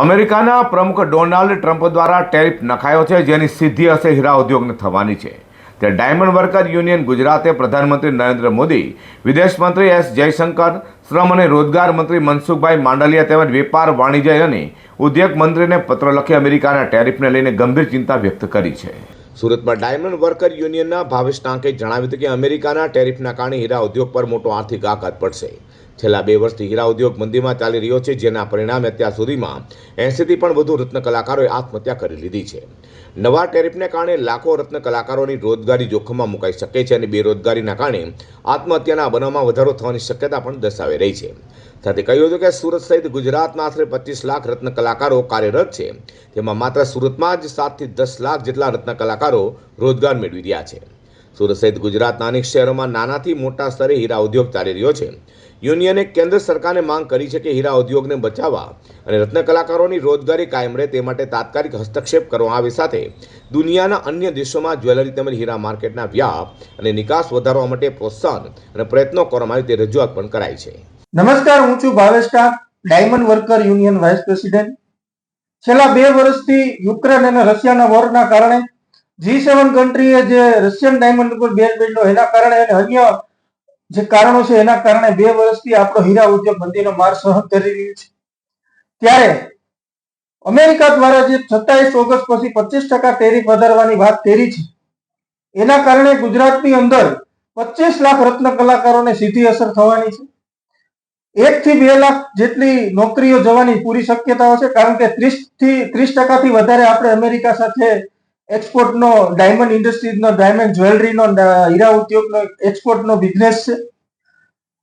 અમેરિકાના પ્રમુખ Donald Trump દ્વારા ટેરિફ નખાયો છે, જેની સીધી અસર હીરા ઉદ્યોગને થવાની છે. તે ડાયમંડ વર્કર યુનિયન ગુજરાતે પ્રધાનમંત્રી નરેન્દ્ર મોદી, વિદેશ મંત્રી એસ જયશંકર, શ્રમ અને રોજગાર મંત્રી મનસુખભાઈ માંડલિયા તેમજ વેપાર વાણિજ્ય અને ઉદ્યોગ મંત્રીને પત્ર લખી અમેરિકાના ટેરિફને લઈને ગંભીર ચિંતા વ્યક્ત કરી છે. સુરતમાં ડાયમંડ વર્કર યુનિયનના ભાવેશ ટાંકે જણાવ્યું હતું કે અમેરિકાના ટેરિફના કારણે હીરા ઉદ્યોગ પર મોટો આર્થિક આઘાત પડશે. છેલ્લા બે વર્ષથી હીરા ઉદ્યોગ મંદીમાં ચાલી રહ્યો છે, જેના પરિણામે અત્યાર સુધીમાં એંસીથી પણ વધુ રત્ન કલાકારોએ આત્મહત્યા કરી લીધી છે. નવા ટેરિફને કારણે લાખો રત્ન કલાકારોની રોજગારી જોખમમાં મુકાઈ શકે છે અને બેરોજગારીના કારણે આત્મહત્યાના બનાવમાં વધારો થવાની શક્યતા પણ દર્શાવી રહી છે. સાથે કહ્યું હતું કે સુરત સહિત ગુજરાતમાં આશરે પચીસ લાખ રત્ન કલાકારો કાર્યરત છે. તેમાં માત્ર સુરતમાં જ સાતથી દસ લાખ જેટલા રત્ન કલાકારો રોજગાર મેળવી રહ્યા છે. સુરત સહિત ગુજરાતના અનેક શહેરોમાં નાનાથી મોટા સ્તરે હીરા ઉદ્યોગ ચાલી રહ્યો છે. યુનિયને કેન્દ્ર સરકારને માંગ કરી છે કે હીરા ઉદ્યોગને બચાવવા અને રત્ન કલાકારોની રોજગારી કાયમ રહે તે માટે તાત્કાલિક હસ્તક્ષેપ કરવામાં આવે સાથે દુનિયાના અન્ય દેશોમાં જ્વેલરી તેમજ હીરા માર્કેટના વ્યાપ અને નિકાસ વધારવા માટે પ્રોત્સાહન અને પ્રયત્નો કરવામાં આવે તે રજૂઆત પણ કરાઈ છે. નમસ્કાર, હું છું Bhavesh diamond worker union vice president. છેલ્લા બે વર્ષથી યુક્રેન અને રશિયાના વોરના કારણે જી સેવન કન્ટ્રીએ જે રશિયન ડાયમંડ ઉપર બેન બેન્ડો એના કારણે અને અન્ય જે કારણો છે એના કારણે બે વર્ષથી આપણો હીરા ઉદ્યોગ મંદીનો માર સહન કરી રહ્યું છે. ત્યારે અમેરિકા દ્વારા જે સત્તાવીસ ઓગસ્ટ પછી પચીસ ટકા ટેરિફ વધારવાની વાત કરી છે, એના કારણે ગુજરાતની અંદર પચીસ લાખ રત્ન કલાકારોને સીધી અસર થવાની છે. એક થી બે લાખ જેટલી નોકરીઓ જવાની પૂરી શક્યતાઓ છે, કારણ કે ત્રીસથી ત્રીસ ટકાથી વધારે આપણે અમેરિકા સાથે એક્સપોર્ટનો ડાયમંડ ઇન્ડસ્ટ્રીઝનો ડાયમંડ જ્વેલરીનો હીરા ઉદ્યોગનો એક્સપોર્ટનો બિઝનેસ છે.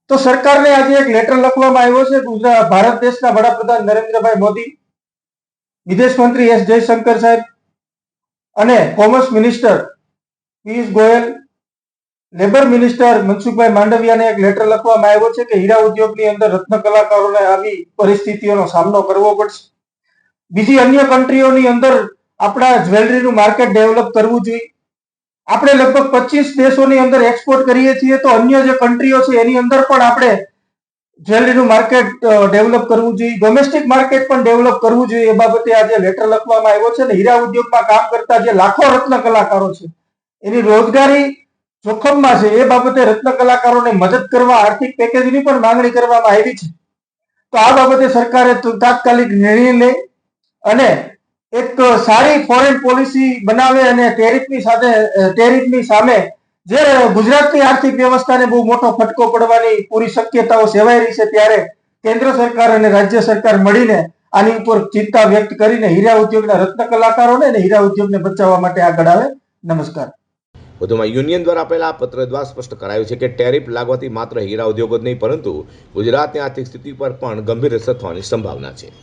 તો સરકારને આજે એક લેટર લખવામાં આવ્યો છે ગુજરાત ભારત દેશના વડાપ્રધાન નરેન્દ્રભાઈ મોદી, વિદેશ મંત્રી એસ જયશંકર સાહેબ અને commerce minister Piyush Goyal labour minister Mansukhbhai માંડવિયાને એક લેટર લખવામાં આવ્યો છે કે હીરા ઉદ્યોગની અંદર રત્ન કલાકારોને આવી પરિસ્થિતિઓનો સામનો કરવો પડશે. બીજી અન્ય કન્ટ્રીઓની અંદર આપણા જ્વેલરીનું માર્કેટ ડેવલપ કરવું જોઈએ. આપણે લગભગ પચીસ દેશોની અંદર એક્સપોર્ટ કરીએ છીએ તો અન્ય જે કન્ટ્રીઓ છે એની અંદર પણ આપણે જ્વેલરીનું માર્કેટ ડેવલપ કરવું જોઈએ. ડોમેસ્ટિક માર્કેટ પણ ડેવલપ કરવું જોઈએ એ બાબતે આજે લેટર લખવામાં આવ્યો છે ને હીરા ઉદ્યોગમાં કામ કરતા જે લાખો રત્ન કલાકારો છે, એની રોજગારી જોખમમાં છે એ બાબતે રત્ન કલાકારોને મદદ કરવા, આર્થિક પેકેજની પણ માંગણી કરવામાં આવી છે. તો આ બાબતે સરકારે તાત્કાલિક નિર્ણય લે અને એક સારી ફોરેન પોલિસી બનાવે અને ટેરિફની સાથે ટેરિફની સામે જે ગુજરાતની આર્થિક વ્યવસ્થાને બહુ મોટો ફટકો પડવાની પૂરી શક્યતાઓ સેવાઈ રહી છે ત્યારે કેન્દ્ર સરકાર અને રાજ્ય સરકાર મળીને આની ઉપર ચિંતા વ્યક્ત કરીને હીરા ઉદ્યોગના રત્ન કલાકારોને અને હીરા ઉદ્યોગને બચાવવા માટે આગળ આવે. નમસ્કાર. વધુમાં યુનિયન દ્વારા આપેલા પત્ર દ્વારા સ્પષ્ટ કરાયું છે કે ટેરિફ લાગવાથી માત્ર હીરા ઉદ્યોગો જ નહીં, પરંતુ ગુજરાતની આર્થિક સ્થિતિ પર પણ ગંભીર અસર થવાની સંભાવના છે.